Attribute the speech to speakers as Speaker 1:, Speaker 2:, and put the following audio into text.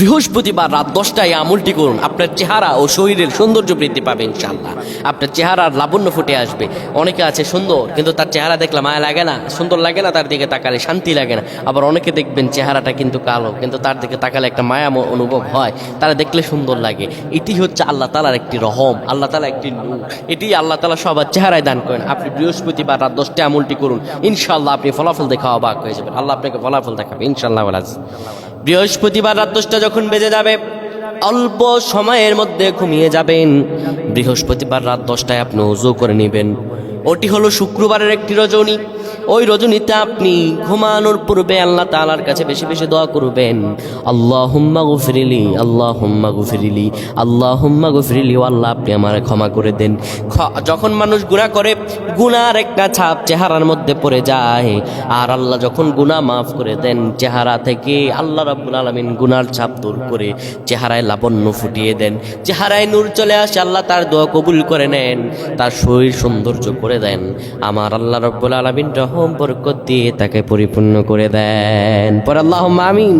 Speaker 1: বৃহস্পতিবার রাত দশটায় আমলটি করুন। আপনার চেহারা ও শরীরের সৌন্দর্য বৃদ্ধি পাবে ইনশাল্লাহ আপনার চেহারার লাবণ্য ফুটে আসবে। অনেকে আছে সুন্দর, কিন্তু তার চেহারা দেখলে মায়া লাগে না। সুন্দর লাগে না, তার দিকে তাকালে শান্তি লাগে না। আবার অনেকে দেখবেন চেহারাটা কিন্তু কালো, কিন্তু তার দিকে তাকালে একটা মায়া অনুভব হয়। তারা দেখলে সুন্দর লাগে। এটি হচ্ছে আল্লাহ তালার একটি রহম, আল্লাহ তালা একটি নূর। এটি আল্লাহ তালা সবার চেহারায় দান করেন। আপনি বৃহস্পতিবার রাত দশটায় আমলটি করুন। ইনশাল্লাহ আপনি ফলাফল দেখা অবাক হয়ে যাবেন। আল্লাহ আপনাকে ফলাফল দেখাবে ইনশাল্লাহ আজ বৃহস্পতিবার রাত দশটা যখন বেজে যাবে, অল্প সময়ের মধ্যে ঘুমিয়ে যাবেন। বৃহস্পতিবার রাত দশটায় আপনি উজু করে নেবেন। ওটি হলো শুক্রবারের একটি রজনী। ওই রজনীতে আপনি ঘুমানোর পূর্বে আল্লাহ তালার কাছে বেশি বেশি দোয়া করবেন। আল্লাহ হুম্মা গুফরিলি আল্লাহ হুম্মা গুফরিলি আল্লাহ হুম্মা গুফরিলি আল্লাহ আপনি আমার ক্ষমা করে দেন। যখন মানুষ গুণা করে গুনার একটা ছাপ চেহারার মধ্যে পড়ে যায়। আর আল্লাহ যখন গুনাহ মাফ করে দেন, চেহারা থেকে আল্লাহ রাব্বুল আলামিন গুনার ছাপ দূর করে চেহারায় লাবণ্য ফুটিয়ে দেন। চেহারায় নূর চলে আসে, আল্লাহ তার দোয়া কবুল করে নেন, তার শরীর সৌন্দর্য করে দেন। আমার আল্লাহ রব্বুল আলামিন বরকত দিয়ে তাকে পরিপূর্ণ করে দেন। পর আল্লাহ আমিন।